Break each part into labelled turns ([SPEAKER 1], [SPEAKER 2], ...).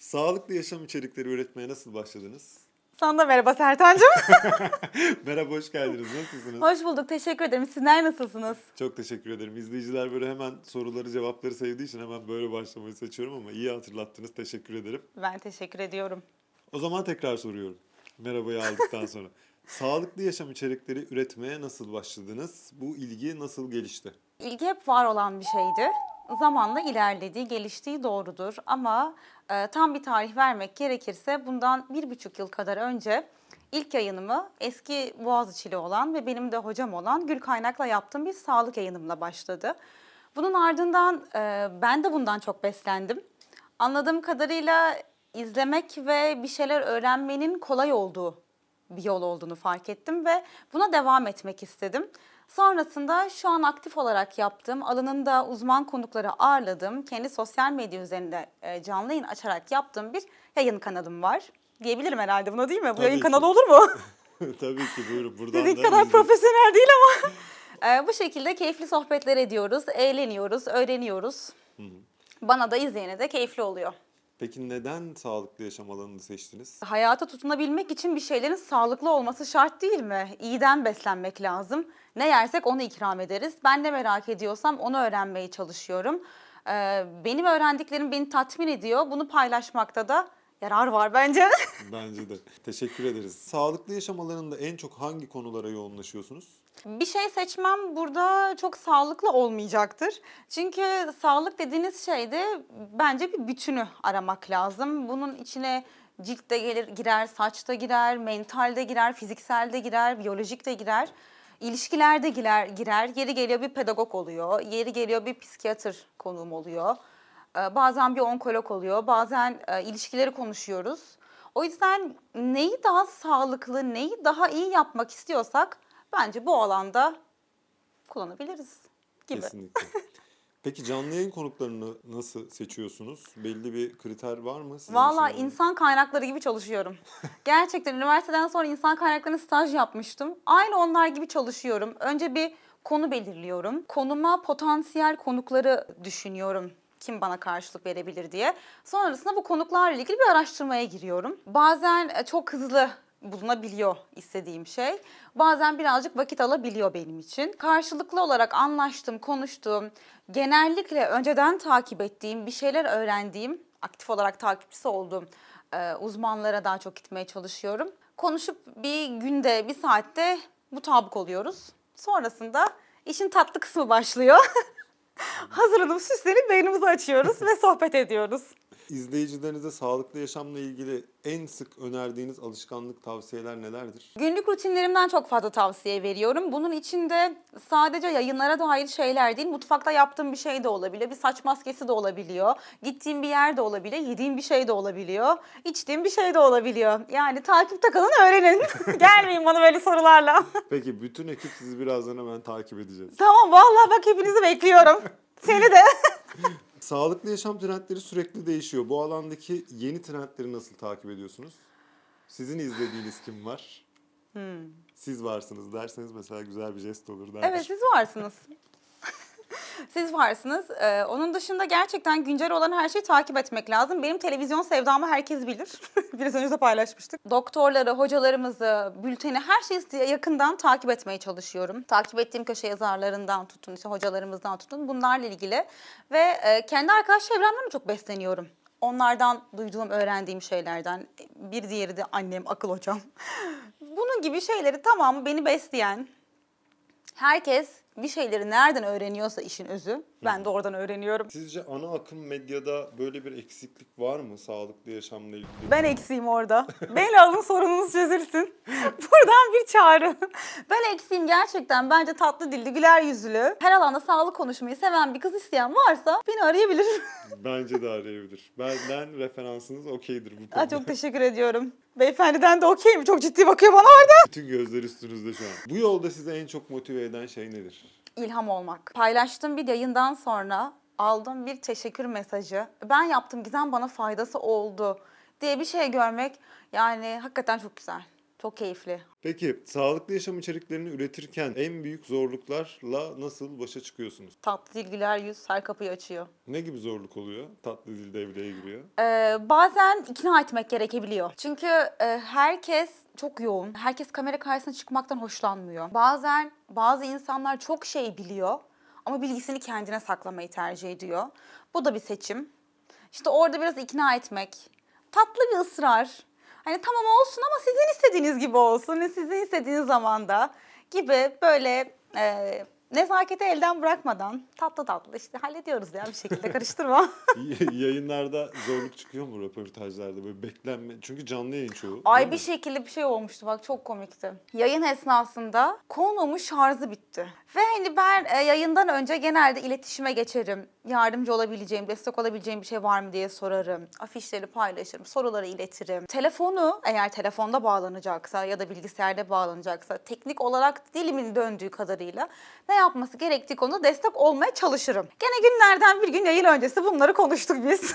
[SPEAKER 1] Sağlıklı yaşam içerikleri üretmeye nasıl başladınız?
[SPEAKER 2] Sana da merhaba Sertancığım.
[SPEAKER 1] Merhaba, hoş geldiniz. Nasılsınız?
[SPEAKER 2] Hoş bulduk. Teşekkür ederim. Sizler nasılsınız?
[SPEAKER 1] Çok teşekkür ederim. İzleyiciler böyle hemen soruları, cevapları sevdiği için hemen böyle başlamayı seçiyorum ama iyi hatırlattınız. Teşekkür ederim.
[SPEAKER 2] Ben teşekkür ediyorum.
[SPEAKER 1] O zaman tekrar soruyorum. Merhabayı aldıktan sonra. Sağlıklı yaşam içerikleri üretmeye nasıl başladınız? Bu ilgi nasıl gelişti?
[SPEAKER 2] İlgi hep var olan bir şeydi. Zamanla ilerlediği, geliştiği doğrudur. Ama e, tam bir tarih vermek gerekirse bundan bir buçuk yıl kadar önce ilk yayınımı eski Boğaziçi'li olan ve benim de hocam olan Gül Kaynak'la yaptığım bir sağlık yayınımla başladı. Bunun ardından e, ben de bundan çok beslendim. Anladığım kadarıyla izlemek ve bir şeyler öğrenmenin kolay olduğu bir yol olduğunu fark ettim ve buna devam etmek istedim. Sonrasında şu an aktif olarak yaptığım, alanında uzman konukları ağırladığım, kendi sosyal medya üzerinde e, canlı yayın açarak yaptığım bir yayın kanalım var. Diyebilirim herhalde buna değil mi? Bu
[SPEAKER 1] Tabii
[SPEAKER 2] yayın
[SPEAKER 1] ki.
[SPEAKER 2] kanalı olur mu?
[SPEAKER 1] Tabii ki buyurun. Buradan da
[SPEAKER 2] kadar
[SPEAKER 1] izle-
[SPEAKER 2] profesyonel değil ama. E, bu şekilde keyifli sohbetler ediyoruz, eğleniyoruz, öğreniyoruz. Bana da izleyene de keyifli oluyor.
[SPEAKER 1] Peki neden sağlıklı yaşam alanını seçtiniz?
[SPEAKER 2] Hayata tutunabilmek için bir şeylerin sağlıklı olması şart değil mi? İyiden beslenmek lazım. Ne yersek onu ikram ederiz. Ben ne merak ediyorsam onu öğrenmeye çalışıyorum. Ee, benim öğrendiklerim beni tatmin ediyor. Bunu paylaşmakta da yarar var bence.
[SPEAKER 1] Bence de. Teşekkür ederiz. Sağlıklı yaşam alanında en çok hangi konulara yoğunlaşıyorsunuz?
[SPEAKER 2] Bir şey seçmem burada çok sağlıklı olmayacaktır. Çünkü sağlık dediğiniz şeyde bence bir bütünü aramak lazım. Bunun içine cilt de gelir, girer, saç da girer, mental de girer, fiziksel de girer, biyolojik de girer. İlişkiler de girer, girer. Yeri geliyor bir pedagog oluyor, yeri geliyor bir psikiyatr konuğum oluyor. Ee, Bazen bir onkolog oluyor, bazen e, ilişkileri konuşuyoruz. O yüzden neyi daha sağlıklı, neyi daha iyi yapmak istiyorsak bence bu alanda kullanabiliriz gibi.
[SPEAKER 1] Kesinlikle. Peki canlı yayın konuklarını nasıl seçiyorsunuz? Belli bir kriter var mı? sizin
[SPEAKER 2] Valla
[SPEAKER 1] için?
[SPEAKER 2] insan kaynakları gibi çalışıyorum. Gerçekten üniversiteden sonra insan kaynaklarına staj yapmıştım. Aynı onlar gibi çalışıyorum. Önce bir konu belirliyorum. Konuma potansiyel konukları düşünüyorum. Kim bana karşılık verebilir diye. Sonrasında bu konuklarla ilgili bir araştırmaya giriyorum. Bazen e, çok hızlı bulunabiliyor istediğim şey. Bazen birazcık vakit alabiliyor benim için. Karşılıklı olarak anlaştım, konuştuğum, genellikle önceden takip ettiğim, bir şeyler öğrendiğim, aktif olarak takipçisi olduğum e, uzmanlara daha çok gitmeye çalışıyorum. Konuşup bir günde, bir saatte mutabık oluyoruz. Sonrasında işin tatlı kısmı başlıyor. Hazırlanıp süslenip beynimizi açıyoruz ve sohbet ediyoruz.
[SPEAKER 1] İzleyicilerinize sağlıklı yaşamla ilgili en sık önerdiğiniz alışkanlık tavsiyeler nelerdir?
[SPEAKER 2] Günlük rutinlerimden çok fazla tavsiye veriyorum. Bunun içinde sadece yayınlara dair şeyler değil, mutfakta yaptığım bir şey de olabiliyor. Bir saç maskesi de olabiliyor. Gittiğim bir yer de olabiliyor. Yediğim bir şey de olabiliyor. içtiğim bir şey de olabiliyor. Yani takipte kalın öğrenin. Gelmeyin bana böyle sorularla.
[SPEAKER 1] Peki bütün ekip sizi birazdan hemen takip edeceğiz.
[SPEAKER 2] tamam vallahi bak hepinizi bekliyorum. Seni de.
[SPEAKER 1] Sağlıklı yaşam trendleri sürekli değişiyor. Bu alandaki yeni trendleri nasıl takip ediyorsunuz? Sizin izlediğiniz kim var? Siz varsınız derseniz mesela güzel bir jest olur dermiş.
[SPEAKER 2] Evet siz varsınız. Siz varsınız. Ee, onun dışında gerçekten güncel olan her şeyi takip etmek lazım. Benim televizyon sevdamı herkes bilir. Biraz önce de paylaşmıştık. Doktorları, hocalarımızı, bülteni her şeyi yakından takip etmeye çalışıyorum. Takip ettiğim köşe yazarlarından tutun, işte hocalarımızdan tutun bunlarla ilgili. Ve e, kendi arkadaş çevremden de çok besleniyorum. Onlardan duyduğum, öğrendiğim şeylerden. Bir diğeri de annem, akıl hocam. Bunun gibi şeyleri tamamı beni besleyen, Herkes bir şeyleri nereden öğreniyorsa işin özü, ben de oradan öğreniyorum.
[SPEAKER 1] Sizce ana akım medyada böyle bir eksiklik var mı sağlıklı yaşamla ilgili?
[SPEAKER 2] Ben eksiğim orada. Beni alın sorununuz çözülsün. Buradan bir çağrı. Ben eksiğim gerçekten. Bence tatlı dilli, güler yüzlü. Her alanda sağlık konuşmayı seven bir kız isteyen varsa beni arayabilir.
[SPEAKER 1] Bence de arayabilir. Benden referansınız okeydir bu konuda.
[SPEAKER 2] Aa, çok teşekkür ediyorum. Beyefendiden de okeyim. Çok ciddi bakıyor bana orada.
[SPEAKER 1] Bütün gözler üstünüzde şu an. Bu yolda sizi en çok motive eden şey nedir?
[SPEAKER 2] İlham olmak. Paylaştığım bir yayından sonra aldığım bir teşekkür mesajı. Ben yaptım Gizem bana faydası oldu diye bir şey görmek yani hakikaten çok güzel. Çok keyifli.
[SPEAKER 1] Peki sağlıklı yaşam içeriklerini üretirken en büyük zorluklarla nasıl başa çıkıyorsunuz?
[SPEAKER 2] Tatlı dilgiler yüz her kapıyı açıyor.
[SPEAKER 1] Ne gibi zorluk oluyor? Tatlı dil devreye giriyor.
[SPEAKER 2] Ee, bazen ikna etmek gerekebiliyor. Çünkü e, herkes çok yoğun. Herkes kamera karşısına çıkmaktan hoşlanmıyor. Bazen bazı insanlar çok şey biliyor ama bilgisini kendine saklamayı tercih ediyor. Bu da bir seçim. İşte orada biraz ikna etmek. Tatlı bir ısrar. Hani tamam olsun ama sizin istediğiniz gibi olsun. Sizin istediğiniz zamanda gibi böyle e, nezaketi elden bırakmadan tatlı tatlı işte hallediyoruz ya bir şekilde karıştırma.
[SPEAKER 1] Yayınlarda zorluk çıkıyor mu röportajlarda böyle beklenme? Çünkü canlı yayın çoğu.
[SPEAKER 2] Ay bir şekilde bir şey olmuştu bak çok komikti. Yayın esnasında konuğumun şarjı bitti. Ve hani ben e, yayından önce genelde iletişime geçerim. Yardımcı olabileceğim, destek olabileceğim bir şey var mı diye sorarım. Afişleri paylaşırım, soruları iletirim. Telefonu eğer telefonda bağlanacaksa ya da bilgisayarda bağlanacaksa teknik olarak dilimin döndüğü kadarıyla ne yapması gerektiği konuda destek olmaya çalışırım. Gene günlerden bir gün yayın öncesi bunları konuştuk biz.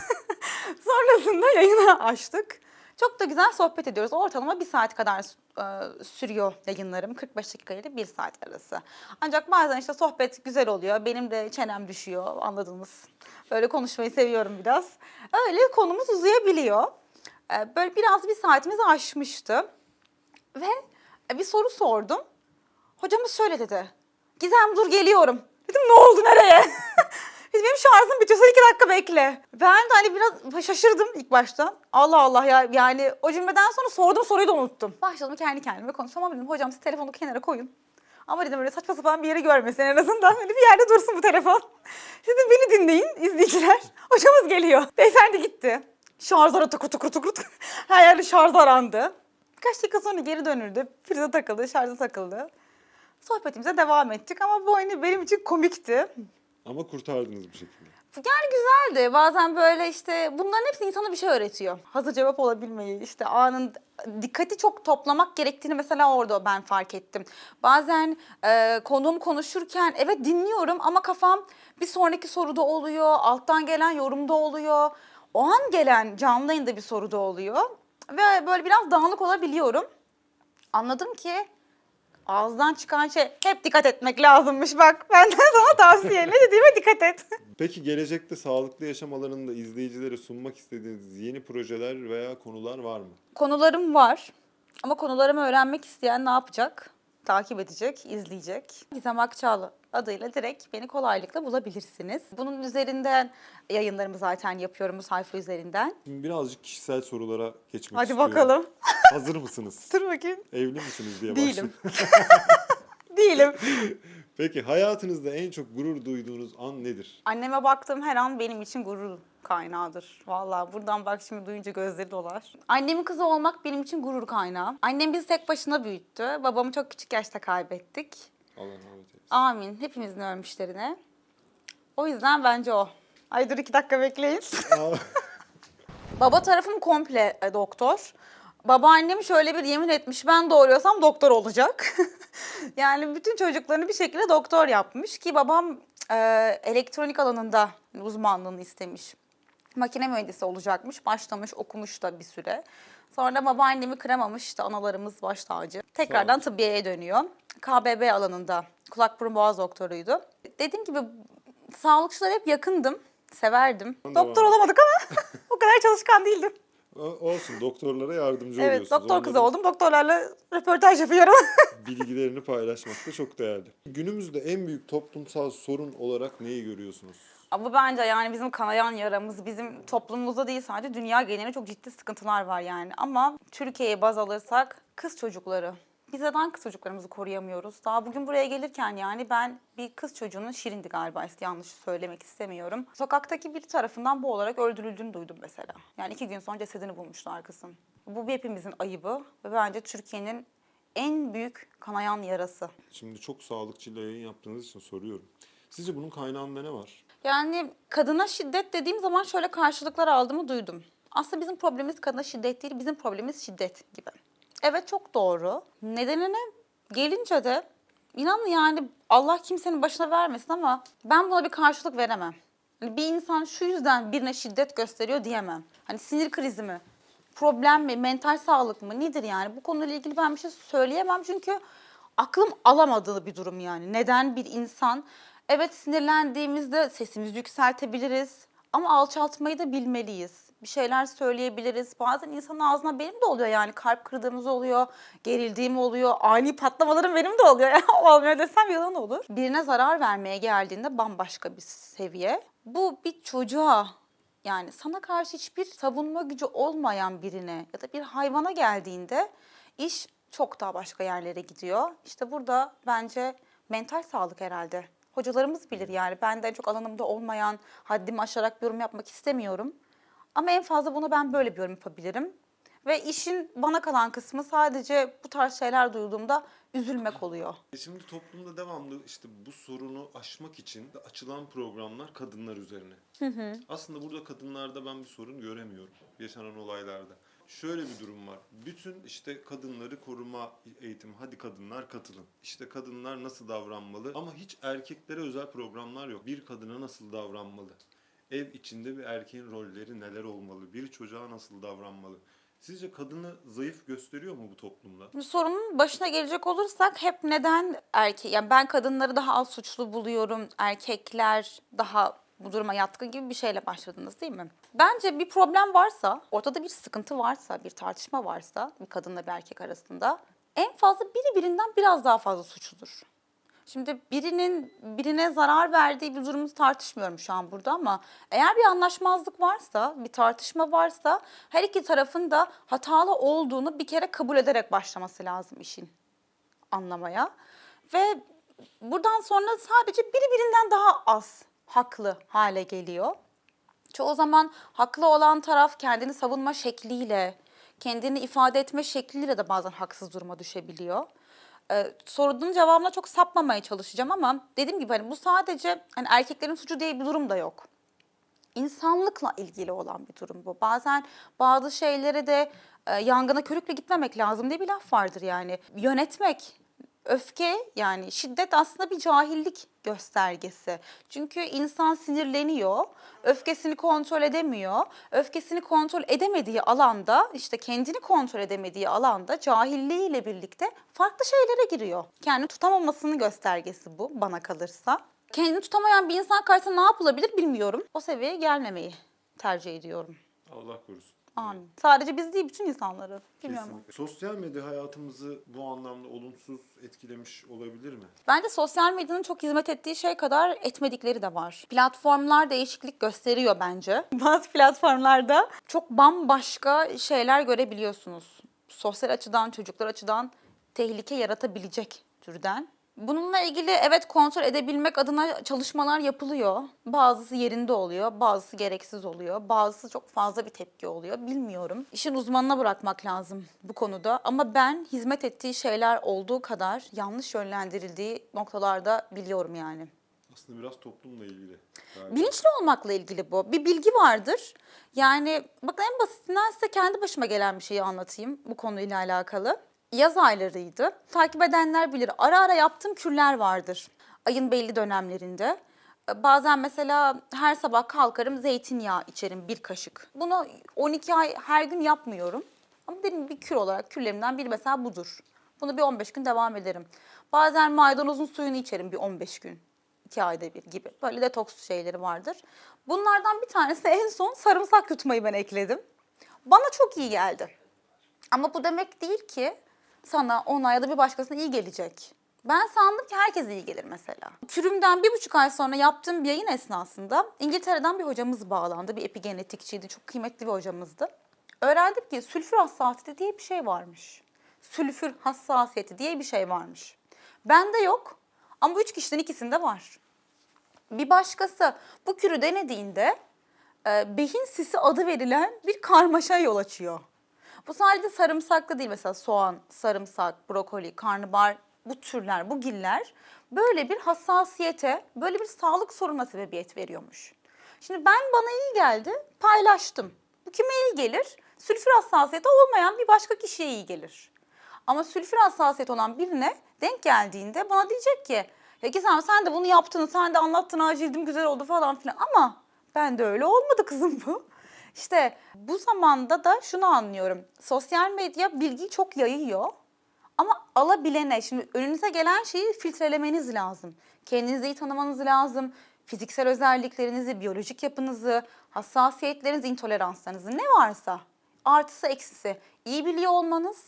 [SPEAKER 2] Sonrasında yayını açtık. Çok da güzel sohbet ediyoruz. Ortalama bir saat kadar e, sürüyor yayınlarım. 45 dakika ile bir saat arası. Ancak bazen işte sohbet güzel oluyor. Benim de çenem düşüyor anladınız. Böyle konuşmayı seviyorum biraz. Öyle konumuz uzayabiliyor. E, böyle biraz bir saatimizi aşmıştı. Ve e, bir soru sordum. Hocamız şöyle dedi. Gizem dur geliyorum. Dedim ne oldu nereye? Benim şarjım bitiyor sen iki dakika bekle. Ben de hani biraz şaşırdım ilk başta. Allah Allah ya yani o cümleden sonra sorduğum soruyu da unuttum. Başladım kendi kendime konuşmam dedim hocam siz telefonu kenara koyun. Ama dedim öyle saçma sapan bir yere görmesin en azından. Hani bir yerde dursun bu telefon. Dedim beni dinleyin izleyiciler. Hocamız geliyor. Beyefendi gitti. Şarjlara tıkır tıkır tıkır tıkır. Her yerde şarj arandı. Birkaç dakika sonra geri dönüldü. Prize takıldı, şarja takıldı. Sohbetimize devam ettik ama bu hani benim için komikti.
[SPEAKER 1] Ama kurtardınız bir şekilde.
[SPEAKER 2] Yani güzeldi. Bazen böyle işte bunların hepsi insana bir şey öğretiyor. Hazır cevap olabilmeyi, işte anın dikkati çok toplamak gerektiğini mesela orada ben fark ettim. Bazen e, konuğum konuşurken evet dinliyorum ama kafam bir sonraki soruda oluyor, alttan gelen yorumda oluyor. O an gelen canlı yayında bir soruda oluyor. Ve böyle biraz dağınık olabiliyorum. Anladım ki ağızdan çıkan şey hep dikkat etmek lazımmış bak. Benden sana tavsiye. Ne dediğime dikkat et.
[SPEAKER 1] Peki gelecekte sağlıklı yaşam alanında izleyicilere sunmak istediğiniz yeni projeler veya konular var mı?
[SPEAKER 2] Konularım var. Ama konularımı öğrenmek isteyen ne yapacak? Takip edecek, izleyecek. Gizem Akçağlı adıyla direkt beni kolaylıkla bulabilirsiniz. Bunun üzerinden yayınlarımı zaten yapıyorum bu sayfa üzerinden.
[SPEAKER 1] Şimdi birazcık kişisel sorulara geçmek
[SPEAKER 2] Hadi
[SPEAKER 1] istiyorum.
[SPEAKER 2] bakalım.
[SPEAKER 1] Hazır mısınız?
[SPEAKER 2] Dur bakayım.
[SPEAKER 1] Evli misiniz diye
[SPEAKER 2] Değilim. Değilim.
[SPEAKER 1] Peki hayatınızda en çok gurur duyduğunuz an nedir?
[SPEAKER 2] Anneme baktığım her an benim için gurur kaynağıdır. Vallahi buradan bak şimdi duyunca gözleri dolar. Annemin kızı olmak benim için gurur kaynağı. Annem bizi tek başına büyüttü. Babamı çok küçük yaşta kaybettik.
[SPEAKER 1] Allah rahmet eylesin.
[SPEAKER 2] Amin. Hepimizin ölmüşlerine. O yüzden bence o. Ay dur iki dakika bekleyin. Baba tarafım komple e, doktor. Babaannem şöyle bir yemin etmiş ben doğuruyorsam doktor olacak. yani bütün çocuklarını bir şekilde doktor yapmış ki babam e, elektronik alanında uzmanlığını istemiş. Makine mühendisi olacakmış. Başlamış okumuş da bir süre. Sonra babaannemi kıramamış işte analarımız baş tacı. Tekrardan tıbbiyeye dönüyor. KBB alanında kulak burun boğaz doktoruydu. Dediğim gibi sağlıkçılara hep yakındım. Severdim.
[SPEAKER 1] Devam.
[SPEAKER 2] Doktor olamadık ama o kadar çalışkan değildim.
[SPEAKER 1] o- olsun doktorlara yardımcı
[SPEAKER 2] Evet
[SPEAKER 1] oluyorsunuz.
[SPEAKER 2] doktor kızı
[SPEAKER 1] Onların
[SPEAKER 2] oldum. Doktorlarla röportaj yapıyorum.
[SPEAKER 1] Bilgilerini paylaşmak da çok değerli. Günümüzde en büyük toplumsal sorun olarak neyi görüyorsunuz?
[SPEAKER 2] Ama bence yani bizim kanayan yaramız bizim toplumumuzda değil sadece dünya genelinde çok ciddi sıkıntılar var yani. Ama Türkiye'ye baz alırsak kız çocukları. Biz neden kız çocuklarımızı koruyamıyoruz? Daha bugün buraya gelirken yani ben bir kız çocuğunun Şirin'di galiba yanlış söylemek istemiyorum. Sokaktaki biri tarafından bu olarak öldürüldüğünü duydum mesela. Yani iki gün sonra cesedini bulmuşlar kızın. Bu hepimizin ayıbı ve bence Türkiye'nin en büyük kanayan yarası.
[SPEAKER 1] Şimdi çok sağlıkçıyla yayın yaptığınız için soruyorum. Sizce bunun kaynağında ne var?
[SPEAKER 2] Yani kadına şiddet dediğim zaman şöyle karşılıklar aldığımı duydum. Aslında bizim problemimiz kadına şiddet değil, bizim problemimiz şiddet gibi. Evet çok doğru. Nedenine gelince de inanın yani Allah kimsenin başına vermesin ama ben buna bir karşılık veremem. Hani bir insan şu yüzden birine şiddet gösteriyor diyemem. Hani sinir krizi mi? problem mi, mental sağlık mı nedir yani? Bu konuyla ilgili ben bir şey söyleyemem çünkü aklım alamadığı bir durum yani. Neden bir insan evet sinirlendiğimizde sesimizi yükseltebiliriz ama alçaltmayı da bilmeliyiz. Bir şeyler söyleyebiliriz. Bazen insanın ağzına benim de oluyor yani kalp kırdığımız oluyor, gerildiğim oluyor, ani patlamalarım benim de oluyor. Olmuyor desem yalan olur. Birine zarar vermeye geldiğinde bambaşka bir seviye. Bu bir çocuğa yani sana karşı hiçbir savunma gücü olmayan birine ya da bir hayvana geldiğinde iş çok daha başka yerlere gidiyor. İşte burada bence mental sağlık herhalde. Hocalarımız bilir yani. Ben de çok alanımda olmayan, haddimi aşarak bir yorum yapmak istemiyorum. Ama en fazla buna ben böyle bir yorum yapabilirim. Ve işin bana kalan kısmı sadece bu tarz şeyler duyduğumda üzülmek oluyor.
[SPEAKER 1] E Şimdi toplumda devamlı işte bu sorunu aşmak için açılan programlar kadınlar üzerine. Aslında burada kadınlarda ben bir sorun göremiyorum yaşanan olaylarda. Şöyle bir durum var. Bütün işte kadınları koruma eğitimi, hadi kadınlar katılın. İşte kadınlar nasıl davranmalı ama hiç erkeklere özel programlar yok. Bir kadına nasıl davranmalı? Ev içinde bir erkeğin rolleri neler olmalı? Bir çocuğa nasıl davranmalı? Sizce kadını zayıf gösteriyor mu bu toplumda?
[SPEAKER 2] Şimdi sorunun başına gelecek olursak hep neden erkek, yani ben kadınları daha az suçlu buluyorum, erkekler daha bu duruma yatkın gibi bir şeyle başladınız değil mi? Bence bir problem varsa, ortada bir sıkıntı varsa, bir tartışma varsa bir kadınla bir erkek arasında en fazla biri birinden biraz daha fazla suçludur. Şimdi birinin birine zarar verdiği bir durumu tartışmıyorum şu an burada ama eğer bir anlaşmazlık varsa, bir tartışma varsa her iki tarafın da hatalı olduğunu bir kere kabul ederek başlaması lazım işin anlamaya. Ve buradan sonra sadece biri birinden daha az haklı hale geliyor. Çoğu zaman haklı olan taraf kendini savunma şekliyle, kendini ifade etme şekliyle de bazen haksız duruma düşebiliyor. Ee, sorunun cevabına çok sapmamaya çalışacağım ama dediğim gibi hani bu sadece hani erkeklerin suçu diye bir durum da yok. İnsanlıkla ilgili olan bir durum bu. Bazen bazı şeylere de e, yangına körükle gitmemek lazım diye bir laf vardır yani. Yönetmek, öfke yani şiddet aslında bir cahillik göstergesi. Çünkü insan sinirleniyor, öfkesini kontrol edemiyor. Öfkesini kontrol edemediği alanda, işte kendini kontrol edemediği alanda cahilliğiyle birlikte farklı şeylere giriyor. Kendini tutamamasının göstergesi bu bana kalırsa. Kendini tutamayan bir insan karşısında ne yapılabilir bilmiyorum. O seviyeye gelmemeyi tercih ediyorum.
[SPEAKER 1] Allah korusun.
[SPEAKER 2] Amin. Sadece biz değil bütün insanları. Bilmiyorum.
[SPEAKER 1] Kesinlikle. Sosyal medya hayatımızı bu anlamda olumsuz etkilemiş olabilir mi?
[SPEAKER 2] Bence sosyal medyanın çok hizmet ettiği şey kadar etmedikleri de var. Platformlar değişiklik gösteriyor bence. Bazı platformlarda çok bambaşka şeyler görebiliyorsunuz. Sosyal açıdan, çocuklar açıdan tehlike yaratabilecek türden. Bununla ilgili evet kontrol edebilmek adına çalışmalar yapılıyor. Bazısı yerinde oluyor, bazısı gereksiz oluyor, bazısı çok fazla bir tepki oluyor. Bilmiyorum. İşin uzmanına bırakmak lazım bu konuda. Ama ben hizmet ettiği şeyler olduğu kadar yanlış yönlendirildiği noktalarda biliyorum yani.
[SPEAKER 1] Aslında biraz toplumla ilgili. galiba.
[SPEAKER 2] Bilinçli olmakla ilgili bu. Bir bilgi vardır. Yani bakın en basitinden size kendi başıma gelen bir şeyi anlatayım bu konuyla alakalı. Yaz aylarıydı. Takip edenler bilir. Ara ara yaptığım kürler vardır. Ayın belli dönemlerinde. Ee, Bazen mesela her sabah kalkarım zeytinyağı içerim bir kaşık. Bunu 12 ay her gün yapmıyorum. Ama benim bir kür olarak kürlerimden biri mesela budur. Bunu bir 15 gün devam ederim. Bazen maydanozun suyunu içerim bir 15 gün. 2 ayda bir gibi. Böyle detoks şeyleri vardır. Bunlardan bir tanesi de en son sarımsak yutmayı ben ekledim. Bana çok iyi geldi. Ama bu demek değil ki sana, ona ya da bir başkasına iyi gelecek. Ben sandım ki herkese iyi gelir mesela. Kürümden bir buçuk ay sonra yaptığım bir yayın esnasında İngiltere'den bir hocamız bağlandı. Bir epigenetikçiydi. Çok kıymetli bir hocamızdı. Öğrendik ki sülfür hassasiyeti diye bir şey varmış. Sülfür hassasiyeti diye bir şey varmış. Bende yok ama üç kişiden ikisinde var. Bir başkası bu kürü denediğinde e, behin sisi adı verilen bir karmaşa yol açıyor. Bu sadece sarımsaklı değil mesela soğan, sarımsak, brokoli, karnabahar bu türler, bu giller böyle bir hassasiyete, böyle bir sağlık sorununa sebebiyet veriyormuş. Şimdi ben bana iyi geldi, paylaştım. Bu kime iyi gelir? Sülfür hassasiyeti olmayan bir başka kişiye iyi gelir. Ama sülfür hassasiyeti olan birine denk geldiğinde bana diyecek ki ya Gizem sen de bunu yaptın, sen de anlattın, ha cildim güzel oldu falan filan ama ben de öyle olmadı kızım bu. İşte bu zamanda da şunu anlıyorum. Sosyal medya bilgiyi çok yayıyor. Ama alabilene, şimdi önünüze gelen şeyi filtrelemeniz lazım. Kendinizi iyi tanımanız lazım. Fiziksel özelliklerinizi, biyolojik yapınızı, hassasiyetlerinizi, intoleranslarınızı ne varsa artısı eksisi iyi biliyor olmanız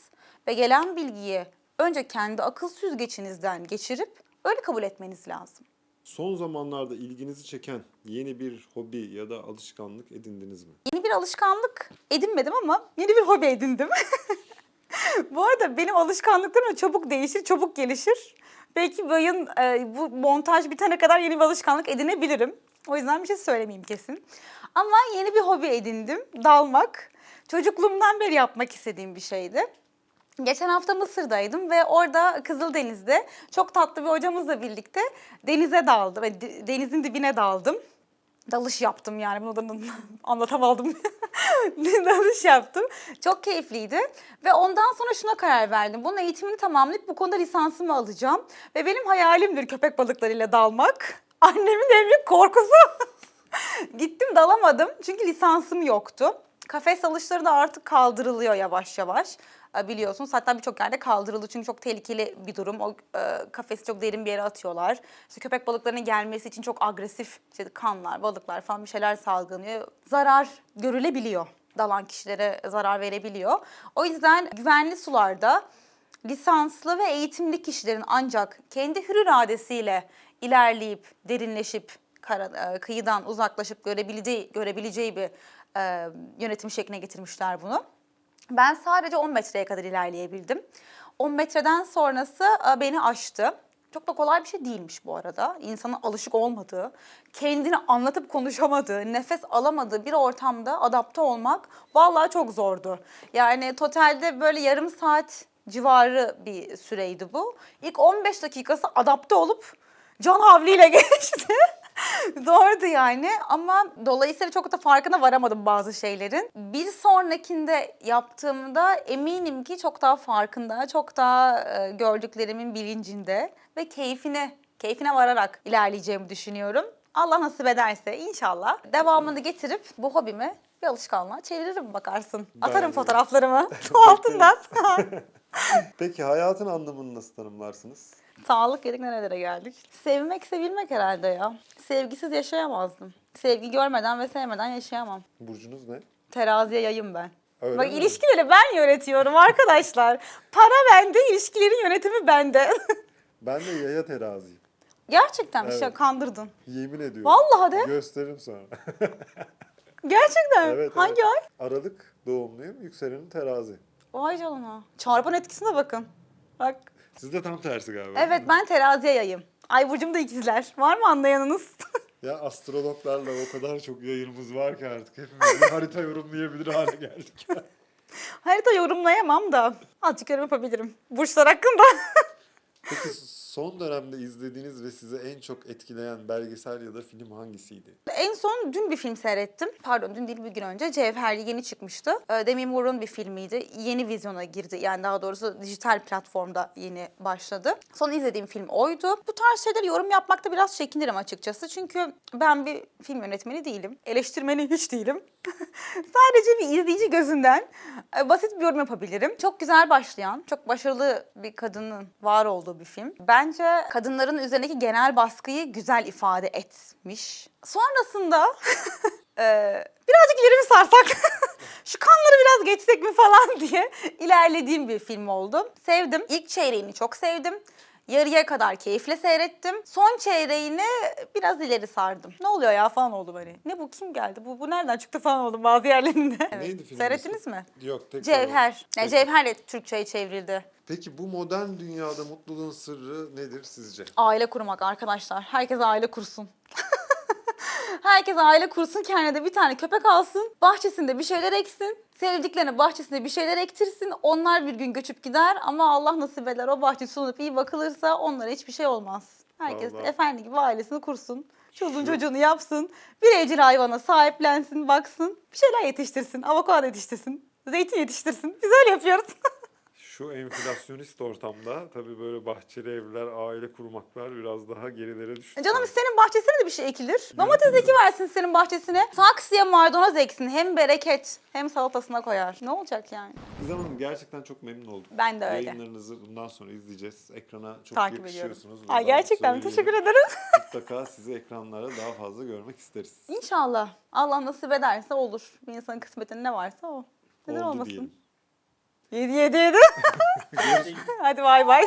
[SPEAKER 2] ve gelen bilgiyi önce kendi akıl süzgeçinizden geçirip öyle kabul etmeniz lazım.
[SPEAKER 1] Son zamanlarda ilginizi çeken yeni bir hobi ya da alışkanlık edindiniz mi?
[SPEAKER 2] Yeni bir alışkanlık edinmedim ama yeni bir hobi edindim. bu arada benim alışkanlıklarım çabuk değişir, çabuk gelişir. Belki bu ayın e, bu montaj bitene kadar yeni bir alışkanlık edinebilirim. O yüzden bir şey söylemeyeyim kesin. Ama yeni bir hobi edindim. Dalmak. Çocukluğumdan beri yapmak istediğim bir şeydi. Geçen hafta Mısır'daydım ve orada Kızıldeniz'de çok tatlı bir hocamızla birlikte denize daldım. de- Denizin dibine daldım. Dalış yaptım yani bunu da anlatamadım. Dalış yaptım. Çok keyifliydi. Ve ondan sonra şuna karar verdim. Bunun eğitimini tamamlayıp bu konuda lisansımı alacağım. Ve benim hayalimdir köpek balıklarıyla dalmak. Annemin en büyük korkusu. Gittim dalamadım çünkü lisansım yoktu. Kafes alışları da artık kaldırılıyor yavaş yavaş. E, Biliyorsunuz hatta birçok yerde kaldırıldı çünkü çok tehlikeli bir durum. O e, kafesi çok derin bir yere atıyorlar. İşte köpek balıklarının gelmesi için çok agresif işte kanlar, balıklar falan bir şeyler salgınıyor. Zarar görülebiliyor. Dalan kişilere zarar verebiliyor. O yüzden güvenli sularda lisanslı ve eğitimli kişilerin ancak kendi hür iradesiyle ilerleyip, derinleşip, kara, e, kıyıdan uzaklaşıp görebileceği, görebileceği bir e, yönetim şekline getirmişler bunu. Ben sadece 10 metreye kadar ilerleyebildim. 10 metreden sonrası e, beni aştı. Çok da kolay bir şey değilmiş bu arada. İnsanın alışık olmadığı, kendini anlatıp konuşamadığı, nefes alamadığı bir ortamda adapte olmak vallahi çok zordu. Yani totalde böyle yarım saat civarı bir süreydi bu. İlk 15 dakikası adapte olup can havliyle geçti. Zordu yani ama dolayısıyla çok da farkına varamadım bazı şeylerin. Bir sonrakinde yaptığımda eminim ki çok daha farkında, çok daha e, gördüklerimin bilincinde ve keyfine, keyfine vararak ilerleyeceğimi düşünüyorum. Allah nasip ederse inşallah devamını getirip bu hobimi bir alışkanlığa çeviririm bakarsın. Atarım
[SPEAKER 1] de.
[SPEAKER 2] fotoğraflarımı altından.
[SPEAKER 1] Peki hayatın anlamını nasıl tanımlarsınız?
[SPEAKER 2] Sağlık yedik nerelere geldik. Sevmek sevilmek herhalde ya. Sevgisiz yaşayamazdım. Sevgi görmeden ve sevmeden yaşayamam.
[SPEAKER 1] Burcunuz ne?
[SPEAKER 2] Teraziye yayım ben.
[SPEAKER 1] Öyle
[SPEAKER 2] Bak
[SPEAKER 1] mi?
[SPEAKER 2] ilişkileri ben yönetiyorum arkadaşlar. Para bende, ilişkilerin yönetimi bende.
[SPEAKER 1] Ben de yaya teraziyim.
[SPEAKER 2] Gerçekten bir şey
[SPEAKER 1] Evet.
[SPEAKER 2] kandırdın.
[SPEAKER 1] Yemin ediyorum.
[SPEAKER 2] Vallahi de.
[SPEAKER 1] Gösteririm sonra.
[SPEAKER 2] Gerçekten.
[SPEAKER 1] evet,
[SPEAKER 2] Hangi ay?
[SPEAKER 1] Aralık doğumluyum. Yükselenim terazi.
[SPEAKER 2] Vay canına. Çarpan etkisine bakın. Bak.
[SPEAKER 1] Siz de tam tersi galiba.
[SPEAKER 2] Evet ben teraziye yayım. Ay burcum da ikizler. Var mı anlayanınız?
[SPEAKER 1] Ya astrologlarla o kadar çok yayınımız var ki artık hepimiz bir harita yorumlayabilir hale geldik.
[SPEAKER 2] Harita yorumlayamam da azıcık yorum yapabilirim. Burçlar hakkında.
[SPEAKER 1] Peki son dönemde izlediğiniz ve sizi en çok etkileyen belgesel ya da film hangisiydi?
[SPEAKER 2] En son dün bir film seyrettim. Pardon dün değil bir gün önce. Cevherli yeni çıkmıştı. Ee, Demi Moore'un bir filmiydi. Yeni vizyona girdi. Yani daha doğrusu dijital platformda yeni başladı. Son izlediğim film oydu. Bu tarz şeyleri yorum yapmakta biraz çekinirim açıkçası. Çünkü ben bir film yönetmeni değilim. Eleştirmeni hiç değilim. Sadece bir izleyici gözünden e, basit bir yorum yapabilirim. Çok güzel başlayan, çok başarılı bir kadının var olduğu bir film. Bence kadınların üzerindeki genel baskıyı güzel ifade etmiş. Sonrasında e, birazcık ileri mi sarsak? Şu kanları biraz geçsek mi falan diye ilerlediğim bir film oldu. Sevdim. İlk çeyreğini çok sevdim. Yarıya kadar keyifle seyrettim. Son çeyreğini biraz ileri sardım. Ne oluyor ya falan oldum hani. Ne bu kim geldi? Bu, bu nereden çıktı falan oldum bazı yerlerinde. Evet.
[SPEAKER 1] Neydi filmin
[SPEAKER 2] Seyrettiniz mi?
[SPEAKER 1] Yok tekrar.
[SPEAKER 2] Cevher. Yani. Cevher'le Türkçe'ye çevrildi.
[SPEAKER 1] Peki bu modern dünyada mutluluğun sırrı nedir sizce?
[SPEAKER 2] Aile kurmak arkadaşlar. Herkes aile kursun. Herkes aile kursun, kendine de bir tane köpek alsın, bahçesinde bir şeyler eksin, sevdiklerine bahçesinde bir şeyler ektirsin. Onlar bir gün göçüp gider ama Allah nasip eder o bahçe sunup iyi bakılırsa onlara hiçbir şey olmaz. Herkes de
[SPEAKER 1] Vallahi.
[SPEAKER 2] efendi gibi ailesini kursun. Çoluğun çocuğunu yapsın. Bir evcil hayvana sahiplensin, baksın. Bir şeyler yetiştirsin. Avokado yetiştirsin. Zeytin yetiştirsin. Biz öyle yapıyoruz.
[SPEAKER 1] Şu enflasyonist ortamda tabii böyle bahçeli evler, aile kurmaklar biraz daha gerilere düştü.
[SPEAKER 2] Canım senin bahçesine de bir şey ekilir. Domates ekiversin senin bahçesine. Saksıya maydanoz eksin. Hem bereket hem salatasına koyar. Ne olacak yani?
[SPEAKER 1] Gizem Hanım gerçekten çok memnun oldum.
[SPEAKER 2] Ben de öyle.
[SPEAKER 1] Yayınlarınızı bundan sonra izleyeceğiz. Ekrana çok
[SPEAKER 2] Takip
[SPEAKER 1] yakışıyorsunuz.
[SPEAKER 2] Ay
[SPEAKER 1] Buradan
[SPEAKER 2] gerçekten teşekkür ederim.
[SPEAKER 1] Mutlaka sizi ekranlara daha fazla görmek isteriz.
[SPEAKER 2] İnşallah. Allah nasip ederse olur. Bir insanın kısmetinde ne varsa o. Neden
[SPEAKER 1] Oldu
[SPEAKER 2] olmasın?
[SPEAKER 1] diyelim.
[SPEAKER 2] Yedi yedi yedi. Hadi bay bay.